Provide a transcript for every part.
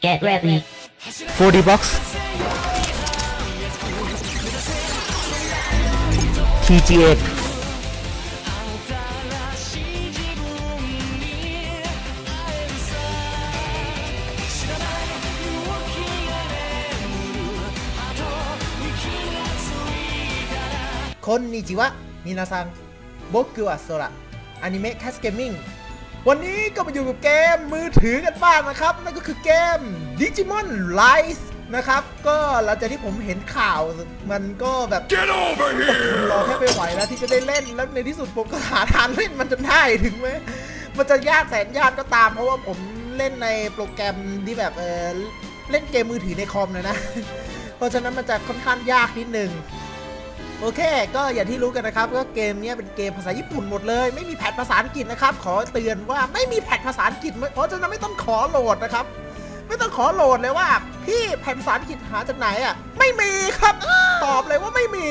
Get ready. 4D Box TGX คนนิจิวะมินาซังโบกุ วะโซระอนิเมะแคสเกมมิ่งวันนี้ก็มาอยู่กับเกมมือถือกันบ้างนะครับ นั่นก็คือเกม Digimon Rise นะครับ ก็หลังจากที่ผมเห็นข่าวมันก็แบบ Get over here! รอแค่ไปไหวแล้วที่จะได้เล่นแล้วในที่สุดผมก็หาทางเล่นมันจนได้ถึงแม้มันจะยากแสนยากก็ตาม เพราะว่าผมเล่นในโปรแกรมที่แบบเออเล่นเกมมือถือในคอมนะนะ เพราะฉะนั้นมันจะค่อนข้างยากนิดนึง โอเค ก็อย่างที่รู้กันนะครับ ก็เกมนี้เป็นเกมภาษาญี่ปุ่นหมดเลย ไม่มีแพทภาษาอังกฤษนะครับ ขอเตือนว่าไม่มีแพทภาษาอังกฤษเพราะฉะนั้นไม่ต้องขอโหลดนะครับ ไม่ต้องขอโหลดเลยว่า พี่แผ่นภาษาอังกฤษหาจากไหนอะ ไม่มีครับ ตอบเลยว่าไม่มี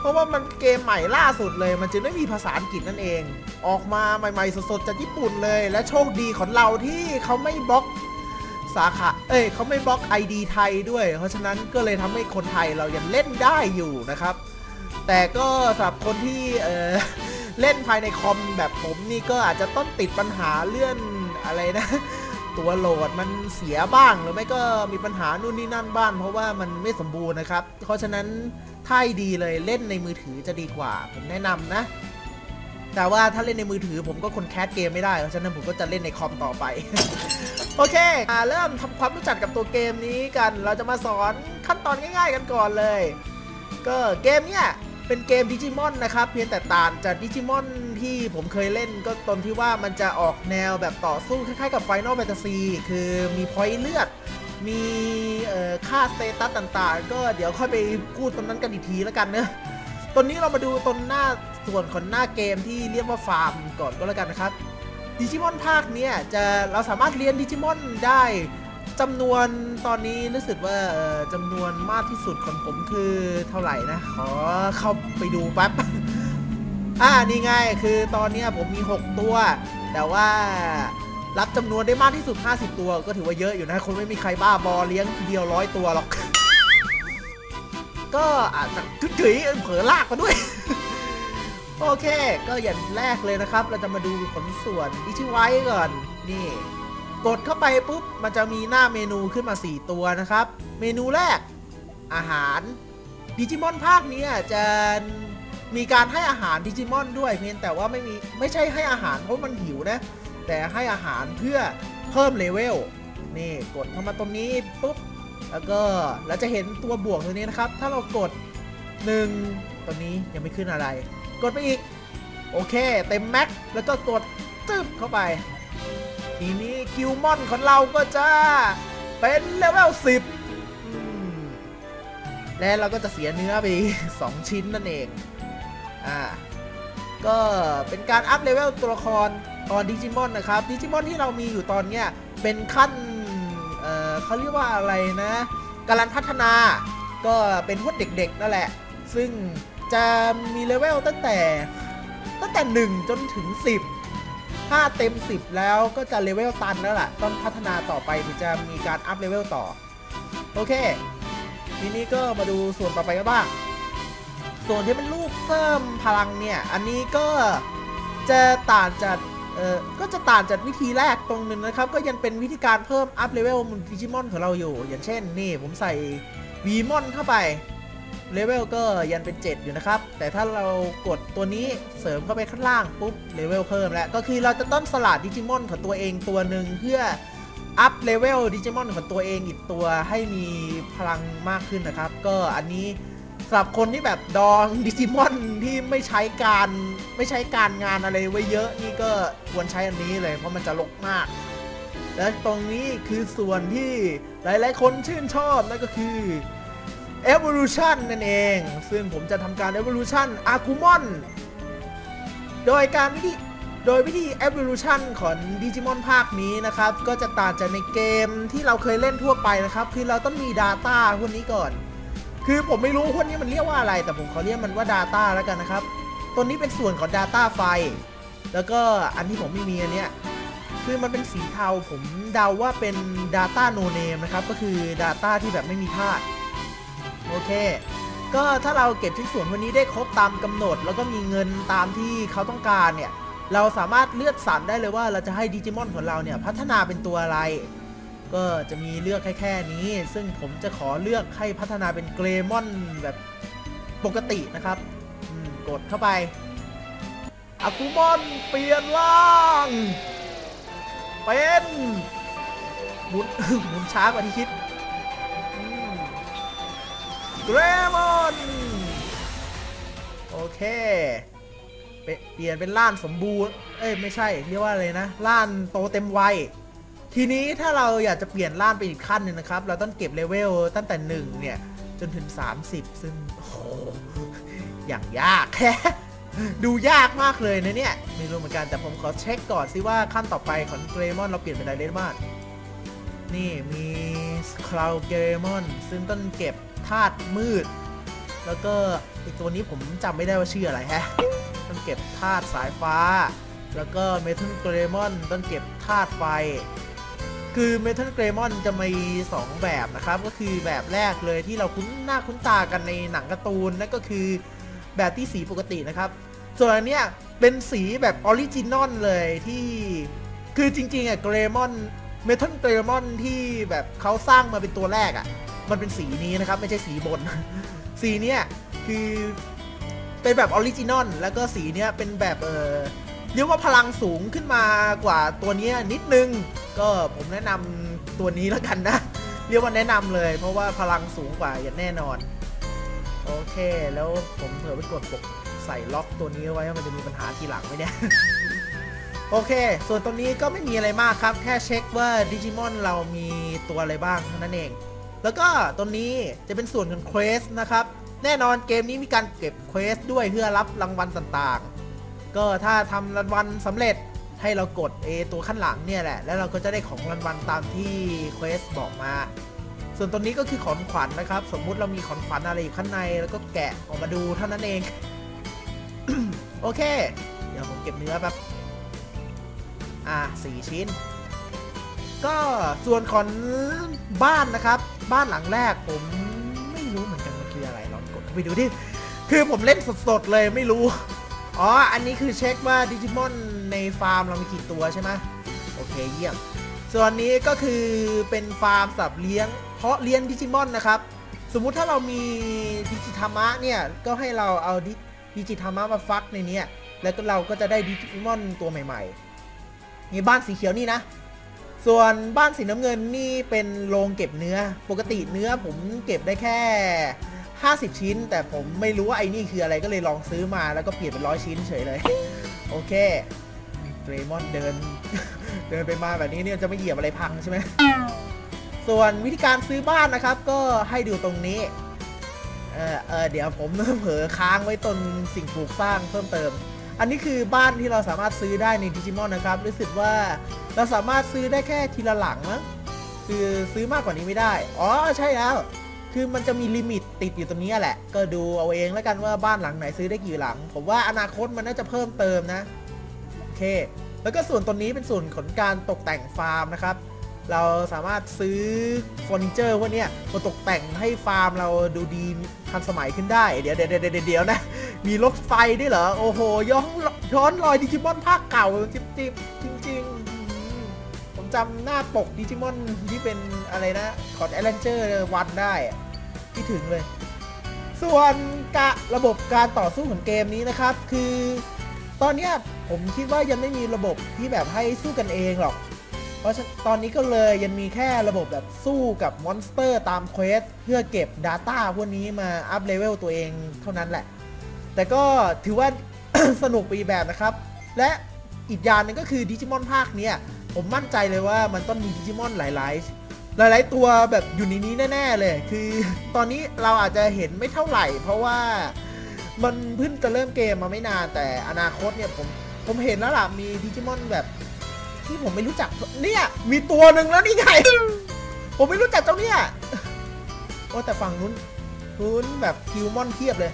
เพราะว่ามันเกมใหม่ล่าสุดเลย มันจึงไม่มีภาษาอังกฤษนั่นเอง ออกมาใหม่ ๆสดๆจากญี่ปุ่นเลย และโชคดีของเราที่เขาไม่บล็อก สาขา เอ้ยเขาไม่บล็อก ID ไทยด้วย เพราะฉะนั้นก็เลยทำให้คนไทยเรายังเล่นได้อยู่นะครับ แต่ก็สำหรับคนที่เออเล่นภายในคอมแบบผมนี่ก็อาจจะต้องติดปัญหาเลื่อนอะไรนะ ตัวโหลดมันเสียบ้างหรือไม่ก็มีปัญหานู่นนี่นั่นบ้างเพราะว่ามันไม่สมบูรณ์นะครับ เพราะฉะนั้นถ้าดีเลยเล่นในมือถือจะดีกว่า ผมแนะนำนะแต่ว่าถ้าเล่นในมือถือผมก็คนแคสเกมไม่ได้ เพราะฉะนั้นผมก็จะเล่นในคอมต่อไป โอเคอ่าเริ่มทำความรู้จักกับตัวเกมนี้กัน เราจะมาสอนขั้นตอนง่าย ๆ กันก่อนเลย ก็เกมเนี่ยเป็นเกมดิจิมอนนะครับ เพียงแต่ต่างจากดิจิมอนที่ผมเคยเล่นก็ตรงที่ว่ามันจะออกแนวแบบต่อสู้คล้ายๆกับ Final Fantasy คือมีพอยต์เลือด มีค่าสเตตัสต่างๆ ก็เดี๋ยวค่อยไปพูดตรงนั้นกันอีกทีแล้วกันเนอะตอนนี้เรามาดูตรงหน้าส่วนของหน้าเกมที่เรียกว่าฟาร์มก่อนก็แล้วกันนะครับ ดิจิมอนภาคเนี้ยจะเราสามารถเรียนดิจิมอนได้จำนวนตอนนี้รู้สึกว่าจำนวนมากที่สุดของผมคือเท่าไหร่นะ ขอเข้าไปดูแป๊บ อ่านี่ไงคือตอนนี้ผมมี 6 ตัว แต่ว่ารับจำนวนได้มากที่สุด 50 ตัว ก็ถือว่าเยอะอยู่นะคนไม่มีใครบ้าบอเลี้ยงทีเดียวร้อยตัวหรอก ก็อาจจะกึกยเผลอลากมาด้วย โอเค ก็อย่างแรกเลยนะครับ เราจะมาดูผลส่วนอิชิไว้ก่อน นี่ กดเข้าไปปุ๊บ มันจะมีหน้าเมนูขึ้นมา 4 ตัวนะครับ เมนูแรก อาหาร ดิจิมอนภาคนี้จะมีการให้อาหารดิจิมอนด้วยเพียงแต่ว่าไม่มีไม่ใช่ให้อาหารเพราะมันหิวนะ แต่ให้อาหารเพื่อเพิ่มเลเวล นี่กดเข้ามาตรงนี้ปุ๊บ แล้วก็เราจะเห็นตัวบวกตัวนี้นะครับ ถ้าเรากด 1 ตัวนี้ยังไม่ขึ้นอะไร กดไปอีก โอเค เต็มแม็กซ์แล้วก็กดจึ๊บเข้าไป ทีนี้กิลมอนของเราก็จะเป็นเลเวล10อืมและเราก็จะเสียเนื้อไป2ชิ้นนั่นเอง อ่า ก็เป็นการอัพเลเวลตัวละครตอนดิจิมอนนะครับ ดิจิมอนที่เรามีอยู่ตอนเนี้ยเป็นขั้น เอ่อเขาเรียกว่าอะไรนะกำลังพัฒนา ก็เป็นพวกเด็กๆนั่นแหละ ซึ่ง จะมีเลเวลตั้งแต่ ตั้งแต่ 1 จนถึง 10 ถ้าเต็ม 10 แล้วก็จะเลเวลตันแล้วล่ะ ต้องพัฒนาต่อไปถึงจะมีการอัพเลเวลต่อ โอเค ทีนี้ก็มาดูส่วนต่อไปกันบ้าง ส่วนที่เป็นรูปเพิ่มพลังเนี่ย อันนี้ก็จะต่างจากเออก็จะต่างจากวิธีแรกตรงนึงนะครับ ก็ยังเป็นวิธีการเพิ่มอัพเลเวลดิจิมอนของเราอยู่ อย่างเช่น นี่ผมใส่วีมอนเข้าไป เลเวลก็ยังเป็น 7 อยู่นะครับ แต่ถ้าเรากดตัวนี้เสริมเข้าไปข้างล่างปุ๊บเลเวลเพิ่มแล้ว ก็คือเราจะต้องสลัดดิจิมอนของตัวเองตัวหนึ่งเพื่ออัพเลเวลดิจิมอนของตัวเองอีกตัวให้มีพลังมากขึ้นนะครับ ก็อันนี้สำหรับคนที่แบบดองดิจิมอนที่ไม่ใช้การไม่ใช้การงานอะไรไว้เยอะนี่ก็ควรใช้อันนี้เลยเพราะมันจะลกมาก และตรงนี้คือส่วนที่หลายๆ คนชื่นชอบนั่นก็คือ Evolution นั่นเอง ซึ่งผมจะทำการ Evolution a g u m o n โดยการวิธีโดยวิธี Evolution ของ Digimon ภาคนี้นะครับ ก็จะต่างจากในเกมที่เราเคยเล่นทั่วไปนะครับ คือเราต้องมี Data พวกนี้ก่อน คือผมไม่รู้พวกนี้มันเรียกว่าอะไร แต่ผมขอเรียกมันว่า Data แล้วกันนะครับ ตัวนี้เป็นส่วนของ Data ไฟ แล้วก็อันที่ผมไม่มีอันเนี้ยคือมันเป็นสีเทาผมเดาว่าเป็น Data No Name นะครับ ก็คือ Data ที่แบบไม่มีธาตุ โอเค ก็ถ้าเราเก็บชิ้นส่วนวันนี้ได้ครบตามกำหนด แล้วก็มีเงินตามที่เขาต้องการเนี่ย เราสามารถเลือกสรรได้เลยว่าเราจะให้ดิจิมอนของเราเนี่ยพัฒนาเป็นตัวอะไร ก็จะมีเลือกแค่แค่นี้ ซึ่งผมจะขอเลือกให้พัฒนาเป็นเกรมอนแบบปกตินะครับกดเข้าไปอากุมอนเปลี่ยนร่าง เป็นหมุนหมุนช้ากว่าที่คิด เกรมอนโอเคเปเปลี่ยนเป็นล้านสมบูรณ์ เอ้ยไม่ใช่เรียกว่าอะไรนะล้านโตเต็มวัย ทีนี้ถ้าเราอยากจะเปลี่ยนล้านไปอีกขั้นนึ่งนะครับ เราต้องเก็บเลเวลตั้งแต่ 1 เนี่ย จนถึง 30 ซึ่งโอ้โหอย่างยากแค่ดูยากมากเลยนะเนี่ย ไม่รู้เหมือนกันแต่ผมขอเช็คก่อนสิว่าขั้นต่อไปของเกรมอนเราเปลี่ยนเป็นอะไรได้บ้างนี่มีคลาวเกรมอนซึ่งต้องเก็บ ธาตุมืด แล้วก็อีกตัวนี้ผมจำไม่ได้ว่าชื่ออะไรฮะ ต้องเก็บธาตุสายฟ้า แล้วก็เมทัลเกรมอนต้องเก็บธาตุไฟ คือเมทัลเกรมอนจะมี 2 แบบนะครับ ก็คือแบบแรกเลยที่เราคุ้นหน้าคุ้นตากันในหนังการ์ตูน นั่นก็คือแบบที่สีปกตินะครับ ส่วนอันเนี้ยเป็นสีแบบออริจินอลเลยที่คือจริงๆอะเกรมอนเมทัลเกรมอนที่แบบเขาสร้างมาเป็นตัวแรกอะ มันเป็นสีนี้นะครับ ไม่ใช่สีบน สีเนี้ยคือเป็นแบบออริจินอลแล้วก็สีเนี้ยเป็นแบบเออเรียกว่าพลังสูงขึ้นมากว่าตัวเนี้ยนิดนึง ก็ผมแนะนำตัวนี้แล้วกันนะ เรียกว่าแนะนำเลย เพราะว่าพลังสูงกว่าอย่างแน่นอน โอเคแล้วผมเผลอไปกดปกใส่ล็อกตัวนี้ไว้มันจะมีปัญหาทีหลังไหมเนี่ย โอเค ส่วนตัวนี้ก็ไม่มีอะไรมากครับ แค่เช็คว่าดิจิมอนเรามีตัวอะไรบ้างเท่านั้นเอง แล้วก็ตัวนี้จะเป็นส่วนของเควสนะครับ แน่นอนเกมนี้มีการเก็บเควสด้วยเพื่อรับรางวัลต่างๆ ก็ถ้าทำรางวัลสำเร็จให้เรากด A ตัวขั้นหลังเนี่ยแหละ แล้วเราก็จะได้ของรางวัลตามที่เควสบอกมา ส่วนตัวนี้ก็คือของขวัญนะครับ สมมุติเรามีของขวัญอะไรอยู่ข้างใน แล้วก็แกะออกมาดูเท่านั้นเอง โอเค เดี๋ยวผมเก็บเนื้อแป๊บ อะสี่ชิ้น ก็ส่วนของบ้านนะครับ บ้านหลังแรกผมไม่รู้เหมือนกันมันคืออะไรลองกดเข้าไปดูดิคือผมเล่นสดๆเลยไม่รู้ อ๋อ อันนี้คือเช็คว่าดิจิมอนในฟาร์มเรามีกี่ตัวใช่ไหมโอเคเยี่ยม ส่วนนี้ก็คือเป็นฟาร์มสับเลี้ยง เพาะเลี้ยงดิจิมอนนะครับ สมมุติถ้าเรามีดิจิธรรมะเนี่ย ก็ให้เราเอาดิดิจิธรรมะมาฟักในนี้แล้วเราก็จะได้ดิจิมอนตัวใหม่ๆนี่บ้านสีเขียวนี่นะ ส่วนบ้านสีน้ำเงินนี่เป็นโรงเก็บเนื้อ ปกติเนื้อผมเก็บได้แค่ 50 ชิ้น แต่ผมไม่รู้ว่าไอ้นี่คืออะไรก็เลยลองซื้อมาแล้วก็เปลี่ยนเป็นร้อยชิ้นเฉยเลย โอเคเกรมอนเดิน เดินไปมาแบบนี้เนี่ยจะไม่เหยียบอะไรพังใช่ไหมส่วนวิธีการซื้อบ้านนะครับ ก็ให้ดูตรงนี้เออเออเดี๋ยวผมเผลอค้างไว้ตนสิ่งปลูกสร้างเพิ่มเติม อันนี้คือบ้านที่เราสามารถซื้อได้ในดิจิมอนนะครับ รู้สึกว่าเราสามารถซื้อได้แค่ทีละหลังมั้งคือซื้อมากกว่านี้ไม่ได้ อ๋อใช่แล้ว คือมันจะมีลิมิตติดอยู่ตรงนี้แหละ ก็ดูเอาเองแล้วกันว่าบ้านหลังไหนซื้อได้กี่หลัง ผมว่าอนาคตมันน่าจะเพิ่มเติมนะ โอเค แล้วก็ส่วนตัวนี้เป็นส่วนของการตกแต่งฟาร์มนะครับ เราสามารถซื้อเฟอร์นิเจอร์พวกนี้มาตกแต่งให้ฟาร์มเราดูดีทันสมัยขึ้นได้ เดี๋ยวเดี๋ยวเดี๋ยวเดี๋ยวนะ มีรถไฟด้วยเหรอ โอ้โห ย้อนย้อนรอยดิจิมอนภาคเก่าจิ๊บจิ๊บจริงๆผมจำหน้าปกดิจิมอนที่เป็นอะไรนะคอร์ดแอลเลนเจอร์วันได้อะที่ถึงเลย ส่วนกะระบบการต่อสู้ของเกมนี้นะครับ คือ ตอนนี้ผมคิดว่ายังไม่มีระบบที่แบบให้สู้กันเองหรอก เพราะฉะตอนนี้ก็เลยยังมีแค่ระบบแบบสู้กับมอนสเตอร์ตามเควสเพื่อเก็บ Data พวกนี้มาอัพเลเวลตัวเองเท่านั้นแหละ แต่ก็ถือว่า สนุกไปอีกแบบนะครับ และอีกอย่างหนึงก็คือดิจิมอนภาคเนี้ยผมมั่นใจเลยว่ามันต้องมีดิจิมอนหลายๆหลาย ๆ ตัวแบบอยู่ในนี้แน่ ๆ เลย คือตอนนี้เราอาจจะเห็นไม่เท่าไหร่ เพราะว่ามันเพิ่งจะเริ่มเกมมาไม่นานแต่อนาคตเนี่ยผมผมเห็นแล้วล่ะมีดิจิมอนแบบ ที่ผมไม่รู้จักเนี่ยมีตัวหนึ่งแล้วนี่ไง ผมไม่รู้จักเจ้าเนี่ยโอ้แต่ฝั่งนู้นนู้นแบบคิวมอนเทียบเลย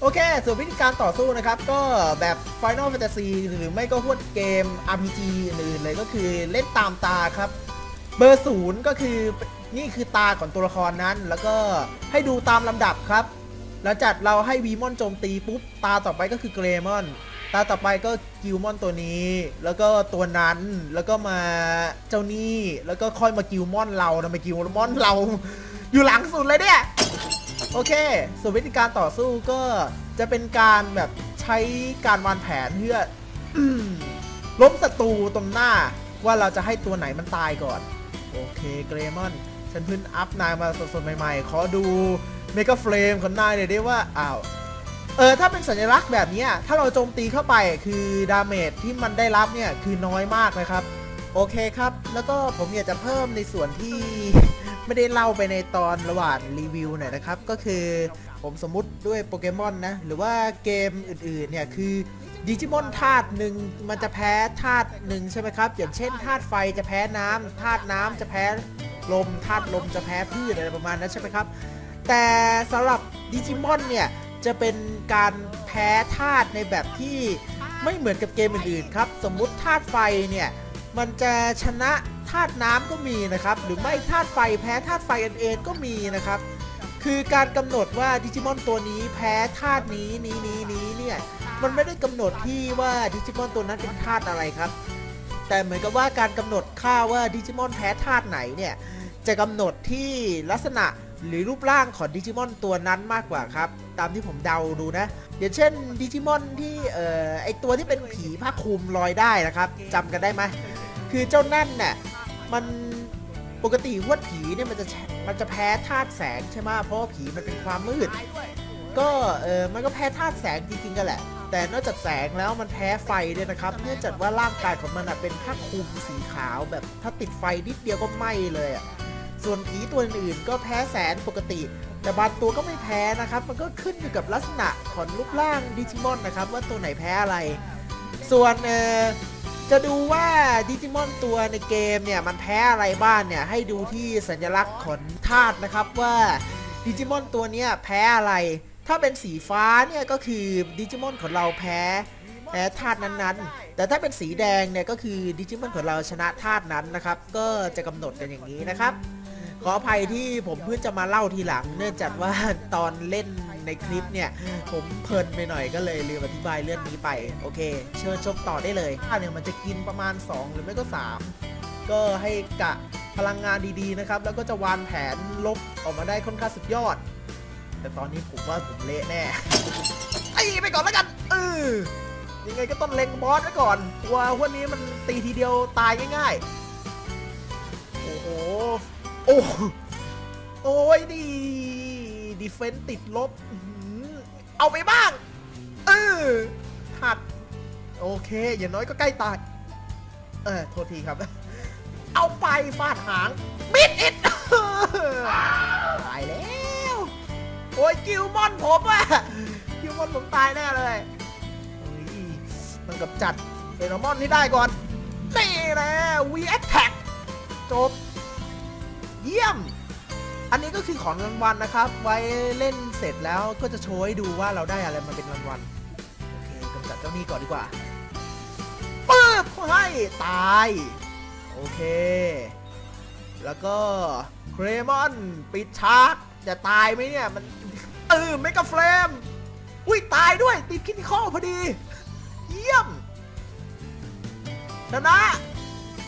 โอเค ส่วนวิธีการต่อสู้นะครับ ก็แบบ Final Fantasy หรือไม่ก็พวกเกม RPG อื่นๆเลยก็คือเล่นตามตาครับ เบอร์ศูนย์ก็คือนี่คือตาของตัวละครนั้น แล้วก็ให้ดูตามลำดับครับ หลังจากเราให้วีมอนโจมตีปุ๊บ ตาต่อไปก็คือเกรมอน ตาต่อไปก็กิลมอนตัวนี้ แล้วก็ตัวนั้นแล้วก็มาเจ้านี่แล้วก็ค่อยมากิลมอนเรานะมากิลมอนเรา อยู่หลังสุดเลยเนี่ยโอเคส่วนวิธีการต่อสู้ก็จะเป็นการแบบใช้การวางแผนเพื่อล้มศัตรูตรงหน้าว่าเราจะให้ตัวไหนมันตายก่อน โอเคเกรมอนฉันเพิ่งอัพนายมาสดๆใหม่ๆ ขอดูเมกะเฟรมของนายเลยได้ว่าอ้าว เออถ้าเป็นสัญลักษณ์แบบนี้ถ้าเราโจมตีเข้าไปคือดาเมจที่มันได้รับเนี่ยคือน้อยมากนะครับ โอเคครับ แล้วก็ผมอยากจะเพิ่มในส่วนที่ไม่ได้เล่าไปในตอนระหว่างรีวิวหน่อยนะครับ ก็คือผมสมมุติด้วยโปเกมอนนะ หรือว่าเกมอื่นๆเนี่ยคือดิจิมอนธาตุหนึ่งมันจะแพ้ธาตุหนึ่งใช่ไหมครับ อย่างเช่นธาตุไฟจะแพ้น้ำธาตุน้ำจะแพ้ลมธาตุลมจะแพ้พืชอะไรประมาณนั้นใช่ไหมครับ แต่สำหรับดิจิมอนเนี่ย จะเป็นการแพ้ธาตุในแบบที่ไม่เหมือนกับเกมอื่นๆครับ สมมุติธาตุไฟเนี่ย มันจะชนะธาตุน้ำก็มีนะครับ หรือไม่ธาตุไฟแพ้ธาตุไฟกันเองก็มีนะครับ คือการกำหนดว่าดิจิมอนตัวนี้แพ้ธาตุนี้นี้นี้นี้เนี่ย มันไม่ได้กำหนดที่ว่าดิจิมอนตัวนั้นเป็นธาตุอะไรครับ แต่เหมือนกับว่าการกำหนดค่าว่าดิจิมอนแพ้ธาตุไหนเนี่ย จะกำหนดที่ลักษณะ หรือรูปร่างของดิจิมอนตัวนั้นมากกว่าครับ ตามที่ผมเดาดูนะอย่างเช่นดิจิมอนที่เอ่อไอตัวที่เป็นผีผ้าคลุมลอยได้นะครับจำกันได้ไหมคือเจ้านั่นน่ะมันปกติหวดผีเนี่ยมันจะมันจะแพ้ธาตุแสงใช่ไหมเพราะว่าผีมันเป็นความมืด ก็เออมันก็แพ้ธาตุแสงจริงๆกันแหละ แต่นอกจากแสงแล้วมันแพ้ไฟด้วยนะครับ เนื่องจากว่าร่างกายของมันอะเป็นผ้าคลุมสีขาวแบบถ้าติดไฟนิดเดียวก็ไหม้เลยอะ ส่วนผีตัวอื่นๆก็แพ้แสงปกติ แต่บางตัวก็ไม่แพ้นะครับ มันก็ขึ้นอยู่กับลักษณะของรูปร่างดิจิมอนนะครับ ว่าตัวไหนแพ้อะไร ส่วนจะดูว่าดิจิมอนตัวในเกมเนี่ยมันแพ้อะไรบ้างเนี่ยให้ดูที่สัญลักษณ์ของธาตุนะครับว่าดิจิมอนตัวนี้แพ้อะไร ถ้าเป็นสีฟ้าเนี่ยก็คือดิจิมอนของเราแพ้แพ้ธาตุนั้นๆ แต่ถ้าเป็นสีแดงเนี่ยก็คือดิจิมอนของเราชนะธาตุนั้นนะครับ ก็จะกำหนดกันอย่างนี้นะครับ ขออภัยที่ผมเพิ่งจะมาเล่าทีหลัง เนื่องจากว่าตอนเล่นในคลิปเนี่ย ผมเพลินไปหน่อยก็เลยลืมอธิบายเรื่องนี้ไป โอเค เชิญชมต่อได้เลยถ้าเนี่ยมันจะกินประมาณ 2 หรือไม่ก็ 3 ก็ให้กะพลังงานดีๆนะครับ แล้วก็จะวางแผนลบออกมาได้ค่อนข้างสุดยอด แต่ตอนนี้ผมว่าผมเละแน่ไอ้ไปก่อนแล้วกันเออยังไงก็ต้องเล็งบอสไว้ก่อนกลัวพวกนี้มันตีทีเดียวตายง่ายๆ โอ้โห โอ้โอ้ยดีดีเฟนต์ติดลบ เอาไปบ้าง เออหักโอเค อย่างน้อยก็ใกล้ตาย เออ โทษทีครับ เอาไปฟาดหางมิดอิดตายแล้ว โอ้ยกิลมอนผมอะกิลมอนผมตายแน่เลยมันกับจัดเฟโนมอนที่ได้ก่อนนี่แหละ V Attack จบ เยี่ยม อันนี้ก็คือของรางวัลนะครับ ไว้เล่นเสร็จแล้วก็จะโชว์ให้ดูว่าเราได้อะไรมาเป็นรางวัลโอเคกำจัดเจ้านี้ก่อนดีกว่าปึ๊บให้ตาย โอเค แล้วก็เครมอนปิดชาร์จจะตายไหมเนี่ยมันเออเมกะเฟรมอุ้ยตายด้วยติดคินิคอลพอดี เยี่ยมชนะ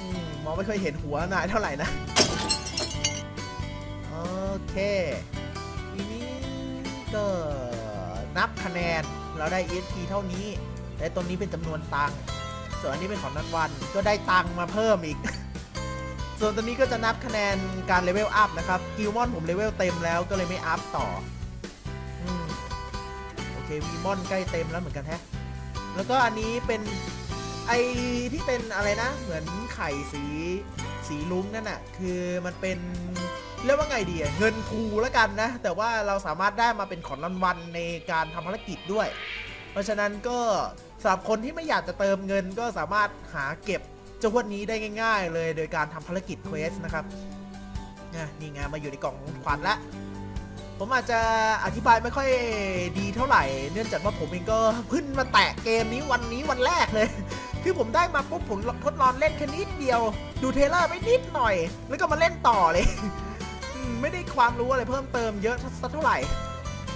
อมองไม่เคยเห็นหัวนายเท่าไหร่นะ เคทีนี้ก็นับคะแนนเราได้ ESP เท่านี้แต่ตรงนี้เป็นจำนวนตังค์ส่วนอันนี้เป็นของนันวันก็ได้ตังค์มาเพิ่มอีก ส่วนตัวนี้ก็จะนับคะแนนการเลเวลอัพนะครับกิลมอนผมเลเวลเต็มแล้วก็เลยไม่อัพต่ออืมโอเควีมอนใกล้เต็มแล้วเหมือนกันแฮะแล้วก็อันนี้เป็นไอที่เป็นอะไรนะ เหมือนไข่สีสีลุ้งนั่นน่ะ คือมันเป็น เรียกว่าไงดีเงินทูแล้วกันนะ แต่ว่าเราสามารถได้มาเป็นของรางวัลในการทำภารกิจด้วย เพราะฉะนั้นก็สำหรับคนที่ไม่อยากจะเติมเงินก็สามารถหาเก็บเจ้าพวกนี้ได้ง่าย ๆ เลยโดยการทำภารกิจเควสนะครับนี่ไงมาอยู่ในกล่องขวัญละผมอาจจะอธิบายไม่ค่อยดีเท่าไหร่ เนื่องจากว่าผมเองก็เพิ่งมาแตะเกมนี้วันนี้วันแรกเลย คือผมได้มาปุ๊บผมทดลองเล่นแค่นิดเดียว ดูเทเลอร์ไปนิดหน่อย แล้วก็มาเล่นต่อเลย ไม่ได้ความรู้อะไรเพิ่มเติมเยอะสักเท่าไหร่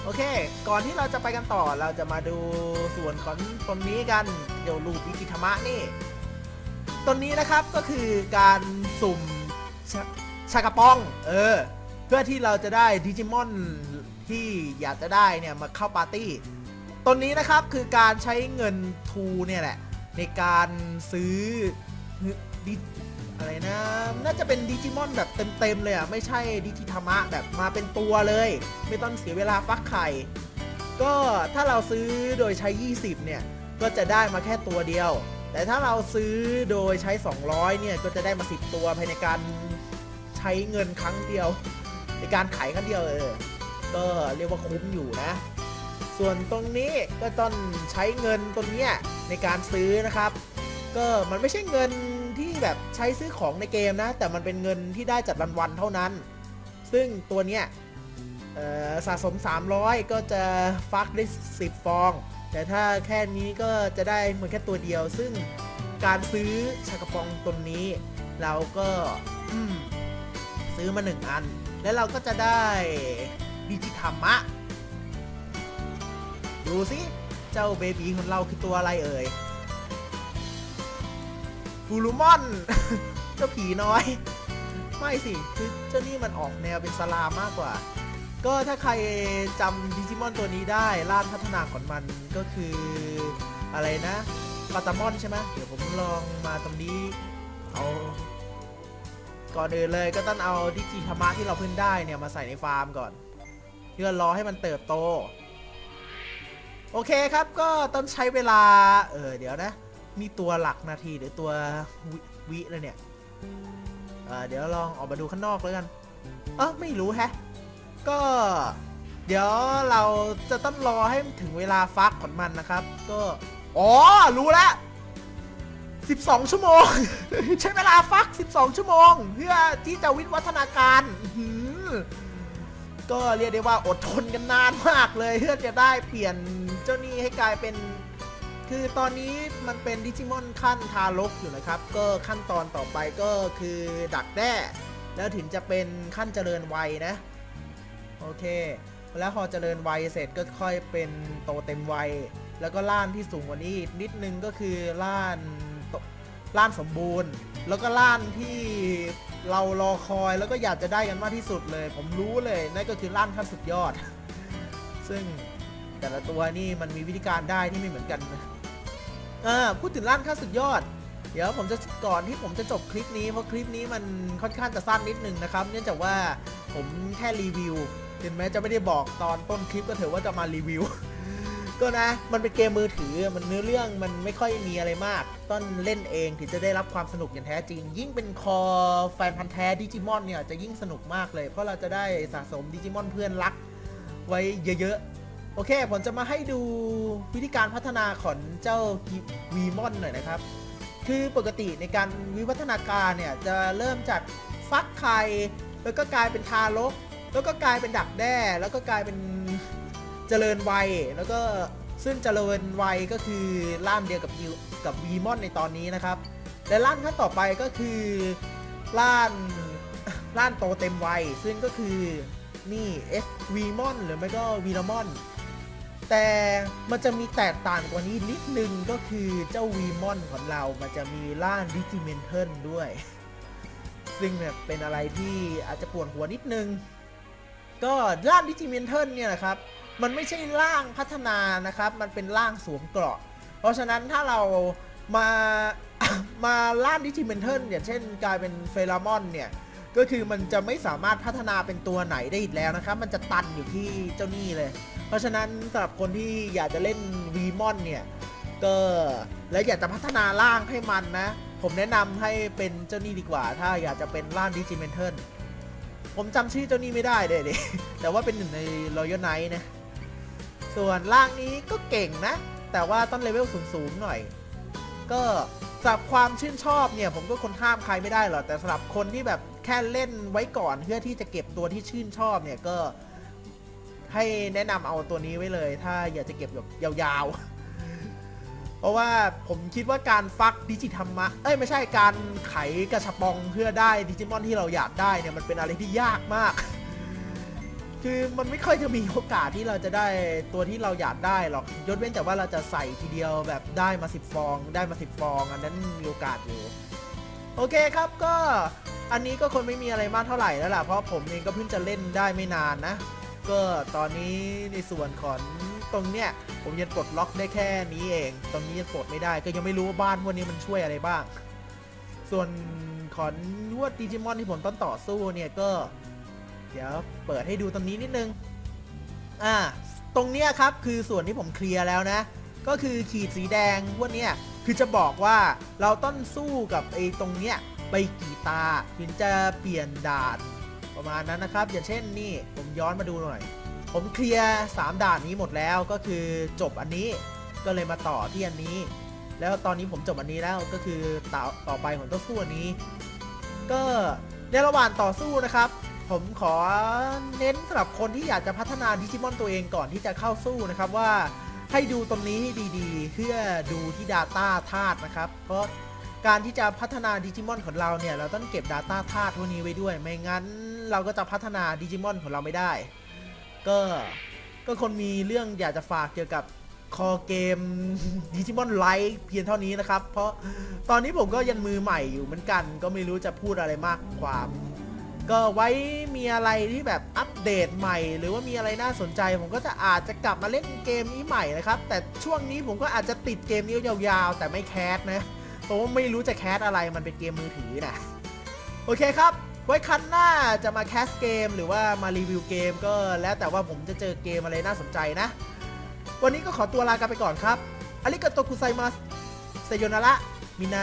โอเค ก่อนที่เราจะไปกันต่อเราจะมาดูส่วนของตรงนี้กันเดี๋ยวลูกวิกิธรรมะนี่ตรงนี้นะครับก็คือการสุ่มชชากระป้อง เออ เพื่อที่เราจะได้ดิจิมอนที่อยากจะได้เนี่ยมาเข้าปาร์ตี้ตรงนี้นะครับคือการใช้เงินทูเนี่ยแหละในการซื้อ อะไรนะ น่าจะเป็นดิจิมอนแบบเต็มๆเลยอะ ไม่ใช่ดิจิธรรมะแบบมาเป็นตัวเลย ไม่ต้องเสียเวลาฟักไข่ ก็ถ้าเราซื้อโดยใช้ 20 เนี่ย ก็จะได้มาแค่ตัวเดียว แต่ถ้าเราซื้อโดยใช้ 200 เนี่ย ก็จะได้มา 10 ตัวภายในการใช้เงินครั้งเดียว ในการขายครั้งเดียวเออ ก็เรียกว่าคุ้มอยู่นะ ส่วนตรงนี้ก็ต้องใช้เงินตรงเนี้ยในการซื้อนะครับ ก็มันไม่ใช่เงิน ที่แบบใช้ซื้อของในเกมนะ แต่มันเป็นเงินที่ได้จากรางวัลเท่านั้น ซึ่งตัวเนี้ยสะสม 300 ก็จะฟักได้ 10 ฟอง แต่ถ้าแค่นี้ก็จะได้เหมือนแค่ตัวเดียว ซึ่งการซื้อชากระปองตัวนี้ เราก็ซื้อมา 1 อัน แล้วเราก็จะได้ดิจิธรรมะ ดูสิ เจ้าเบบีของเราคือตัวอะไรเอ่ย ฟูลูมอน เจ้าผีน้อย ไม่สิ คือเจ้านี่มันออกแนวเป็นสลามมากกว่า ก็ถ้าใครจำดิจิมอนตัวนี้ได้ล่านพัฒนาของมันก็คืออะไรนะปาตามอนใช่ไหมเดี๋ยวผมลองมาตรงนี้เอาก่อนอื่นเลยก็ต้องเอาดิจิธรรมะที่เราเพิ่งได้เนี่ยมาใส่ในฟาร์มก่อน เพื่อรอให้มันเติบโต โอเคครับก็ต้องใช้เวลา เออเดี๋ยวนะ มีตัวหลักนาทีหรือตัววิวิเลยเนี่ยเเดี๋ยวลองออกมาดูข้างนอกแล้วกัน เออไม่รู้แฮะ ก็ เดี๋ยวเราจะต้องรอให้ถึงเวลาฟักของมันนะครับ ก็ อ๋อ รู้แล้ว12 ชั่วโมง ใช้เวลาฟัก 12 ชั่วโมง เพื่อที่จะวิวัฒนาการ ก็เรียกได้ว่าอดทนกันนานมากเลย เพื่อจะได้เปลี่ยนเจ้านี่ให้กลายเป็น คือตอนนี้มันเป็นดิจิมอนขั้นทารกอยู่นะครับ ก็ขั้นตอนต่อไปก็คือดักแด้ แล้วถึงจะเป็นขั้นเจริญวัยนะ โอเค แล้วพอเจริญวัยเสร็จก็ค่อยเป็นโตเต็มวัย แล้วก็ล่านที่สูงกว่านี้ นิดนึงก็คือล่านโตล่านสมบูรณ์ แล้วก็ล่านที่เรารอคอยแล้วก็อยากจะได้กันมากที่สุดเลย ผมรู้เลยนั่นก็คือล่านขั้นสุดยอด ซึ่งแต่ละตัวนี่มันมีวิธีการได้ที่ไม่เหมือนกันนะ ออพูดถึงล่านขั้นสุดยอด เดี๋ยวผมจะก่อนที่ผมจะจบคลิปนี้เพราะคลิปนี้มันค่อนข้างจะสั้นนิดนึงนะครับ เนื่องจากว่าผมแค่รีวิวถึงแม้จะไม่ได้บอกตอนต้นคลิปก็ถือว่าจะมารีวิว ก็นะ มันเป็นเกมมือถือมันเนื้อเรื่องมันไม่ค่อยมีอะไรมาก ต้องเล่นเองถึงจะได้รับความสนุกอย่างแท้จริง ยิ่งเป็นคอแฟนพันธ์แท้ดิจิมอนเนี่ยจะยิ่งสนุกมากเลย เพราะเราจะได้สะสมดิจิมอนเพื่อนรักไว้เยอะๆ โอเค ผมจะมาให้ดูวิธีการพัฒนาของเจ้าวีมอนหน่อยนะครับ คือปกติในการวิวัฒนาการเนี่ย จะเริ่มจากฟักไข่ แล้วก็กลายเป็นทารก แล้วก็กลายเป็นดักแด้ แล้วก็กลายเป็นเจริญวัย แล้วก็ซึ่งเจริญวัยก็คือล่ามเดียวกับกับวีมอนในตอนนี้นะครับ และล่านขั้นต่อไปก็คือล่านล่านโตเต็มวัย ซึ่งก็คือนี่ S v m o n หรือไม่ก็ v i l m o n แต่มันจะมีแตกต่างกว่านี้นิดนึงก็คือเจ้า v m o n ของเรามันจะมีล่านดิจิเมนเทิลด้วย ซึ่งเนี่ยเป็นอะไรที่อาจจะปวดหัวนิดนึง ก็ร่างดิจิเมนเทิลเนี่ยนะครับ มันไม่ใช่ร่างพัฒนานะครับ มันเป็นร่างสวมเกราะ เพราะฉะนั้นถ้าเรามามาล่างดิจิเมนเทิลอย่างเช่นกลายเป็นเฟรามอนเนี่ยก็คือมันจะไม่สามารถพัฒนาเป็นตัวไหนได้อีกแล้วนะครับ มันจะตันอยู่ที่เจ้านี่เลย เพราะฉะนั้นสำหรับคนที่อยากจะเล่นวีมอนเนี่ยก็แล้วอยากจะพัฒนาร่างให้มันนะ ผมแนะนำให้เป็นเจ้านี่ดีกว่า ถ้าอยากจะเป็นร่างดิจิเมนเทิลผมจำชื่อเจ้านี่ไม่ได้เลยดแต่ว่าเป็นหนึ่งในรอยัลไนท์นะ ส่วนร่างนี้ก็เก่งนะ แต่ว่าต้องเลเวลสูงๆหน่อย ก็สำหรับความชื่นชอบเนี่ย ผมก็คนห้ามใครไม่ได้หรอกแต่สำหรับคนที่แบบแค่เล่นไว้ก่อนเพื่อที่จะเก็บตัวที่ชื่นชอบเนี่ยก็ ให้แนะนำเอาตัวนี้ไว้เลย ถ้าอยากจะเก็บแบบยาวๆ เพราะว่าผมคิดว่าการฟักดิจิธรรมะ เอ้ยไม่ใช่การไขกระชับปองเพื่อได้ดิจิมอนที่เราอยากได้เนี่ยมันเป็นอะไรที่ยากมาก คือมันไม่ค่อยจะมีโอกาสที่เราจะได้ตัวที่เราอยากได้หรอกยกเว้นแต่ว่าเราจะใส่ทีเดียวแบบได้มาสิบฟอง ได้มาสิบฟอง อันนั้นมีโอกาสอยู่โอเคครับก็อันนี้ก็คนไม่มีอะไรมากเท่าไหร่แล้วล่ะเพราะผมเองก็เพิ่งจะเล่นได้ไม่นานนะ ก็ตอนนี้ในส่วนของตรงเนี้ยผมยังปลดล็อกได้แค่นี้เองตรงนี้ยังปลดไม่ได้ก็ยังไม่รู้ว่าบ้านพวกนี้มันช่วยอะไรบ้าง ส่วนขอนวดดิจิมอนที่ผมต้องต่อสู้เนี่ยก็ เดี๋ยวเปิดให้ดูตรงนี้นิดนึง อ่า ตรงเนี้ยครับคือส่วนที่ผมเคลียร์แล้วนะ ก็คือขีดสีแดงพวกเนี้ยคือจะบอกว่าเราต้องสู้กับไอ้ตรงเนี้ยไปกี่ตาถึงจะเปลี่ยนด่าน ประมาณนั้นนะครับ อย่างเช่นนี่ผมย้อนมาดูหน่อย ผมเคลียร์3ด่านนี้หมดแล้วก็คือจบอันนี้ก็เลยมาต่อที่อันนี้ แล้วตอนนี้ผมจบอันนี้แล้วก็คือต่อต่อไปผมต้องสู้อันนี้ ก็ในระหว่างต่อสู้นะครับ ผมขอเน้นสำหรับคนที่อยากจะพัฒนาดิจิมอนตัวเองก่อนที่จะเข้าสู้นะครับว่าให้ดูตรงนี้ให้ดีๆ เพื่อดูที่ Data ธาตุนะครับ เพราะการที่จะพัฒนาดิจิมอนของเราเนี่ย เราต้องเก็บ Data ธาตุพวกนี้ไว้ด้วย ไม่งั้น เราก็จะพัฒนาดิจิมอนของเราไม่ได้ ก็ก็คนมีเรื่องอยากจะฝากเกี่ยวกับคอเกมดิจิมอนไลท์เพียงเท่านี้นะครับ เพราะตอนนี้ผมก็ยังมือใหม่อยู่เหมือนกัน ก็ไม่รู้จะพูดอะไรมากความ ก็ไว้มีอะไรที่แบบอัปเดตใหม่ หรือว่ามีอะไรน่าสนใจ ผมก็จะอาจจะกลับมาเล่นเกมนี้ใหม่นะครับ แต่ช่วงนี้ผมก็อาจจะติดเกมนี้ยาวๆ แต่ไม่แคสนะเพราะว่าไม่รู้จะแคสอะไรมันเป็นเกมมือถือนะโอเคครับ ไว้ครั้งหน้าจะมาแคสเกม หรือว่ามารีวิวเกมก็แล้วแต่ว่าผมจะเจอเกมอะไรน่าสนใจนะ วันนี้ก็ขอตัวลากันไปก่อนครับอาริกาโตคุไซมัสเซโยนาระมินา